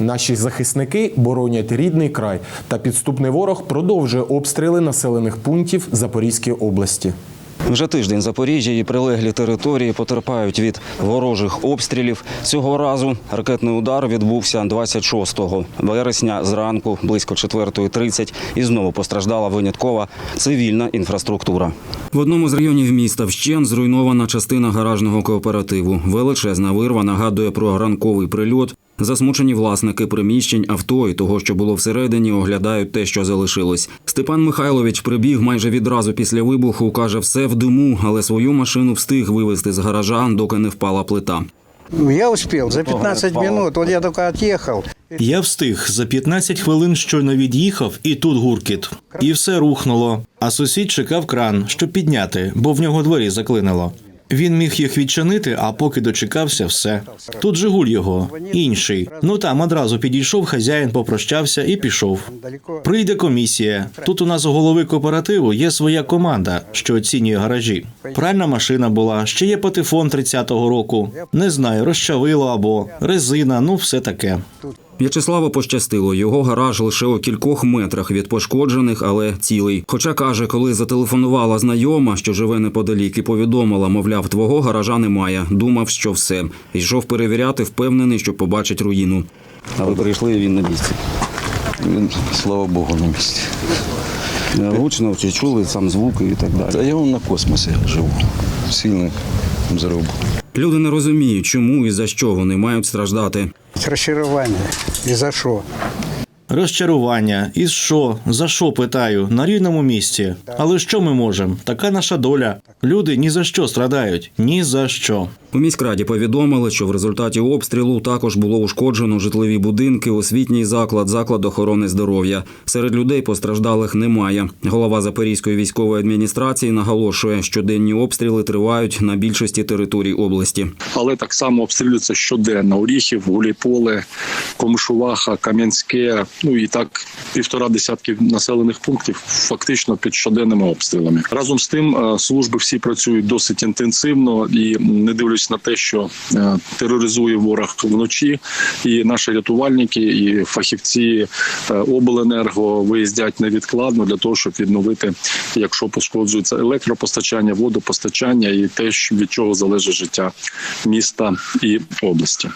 Наші захисники боронять рідний край, та підступний ворог продовжує обстріли населених пунктів Запорізької області. Вже тиждень Запоріжжя і прилеглі території потерпають від ворожих обстрілів. Цього разу ракетний удар відбувся 26 вересня зранку близько 4.30 і знову постраждала виняткова цивільна інфраструктура. В одному з районів міста вщен зруйнована частина гаражного кооперативу. Величезна вирва нагадує про ранковий прильот. Засмучені власники приміщень, авто і того, що було всередині, оглядають те, що залишилось. Степан Михайлович прибіг майже відразу після вибуху. каже, все в диму, але свою машину встиг вивезти з гаража, доки не впала плита. Ну, Я успел за 15 минут, вот я только отъехал. Я встиг за 15 хвилин щойно від'їхав, і тут гуркіт. І все рухнуло. А сусід чекав кран, щоб підняти, бо в нього двері заклинило. Він міг їх відчинити, а поки дочекався, все. Тут Жигуль його, інший. Ну там одразу підійшов хазяїн, попрощався і пішов. Прийде комісія. Тут у нас у голови кооперативу є своя команда, що оцінює гаражі. Пральна машина була, ще є патефон 30-го року. Не знаю, розчавило або резина, ну все таке. В'ячеславу пощастило. Його гараж лише у кількох метрах від пошкоджених, але цілий. Хоча каже, коли зателефонувала знайома, що живе неподалік, і повідомила, мовляв, твого гаража немає. Думав, що все. Йшов перевіряти, впевнений, що побачить руїну. А ви прийшли, і він на місці. Він, слава Богу, на місці. Гучно чи чули сам звуки і так Та далі. я вон на космосі живу. Сильний взрив. Люди не розуміють, чому і за що вони мають страждати. Розчарування. І за що? Розчарування. І що? За що питаю? На рівному місці. Але що ми можемо? Така наша доля. Люди ні за що страдають. Ні за що. У міськраді повідомили, що в результаті обстрілу також було ушкоджено житлові будинки, освітній заклад, заклад охорони здоров'я. Серед людей постраждалих немає. Голова Запорізької військової адміністрації наголошує, що денні обстріли тривають на більшості територій області. але так само обстрілюється щоденно. Оріхів, Гуліполе, Комишуваха, Кам'янське. Ну і так півтора десятки населених пунктів фактично під щоденними обстрілами. Разом з тим е, служби всі працюють досить інтенсивно і не дивлячись на те, що е, тероризує ворог вночі, і наші рятувальники, і фахівці е, обленерго виїздять невідкладно для того, щоб відновити, якщо пошкоджується електропостачання, водопостачання і те, від чого залежить життя міста і області.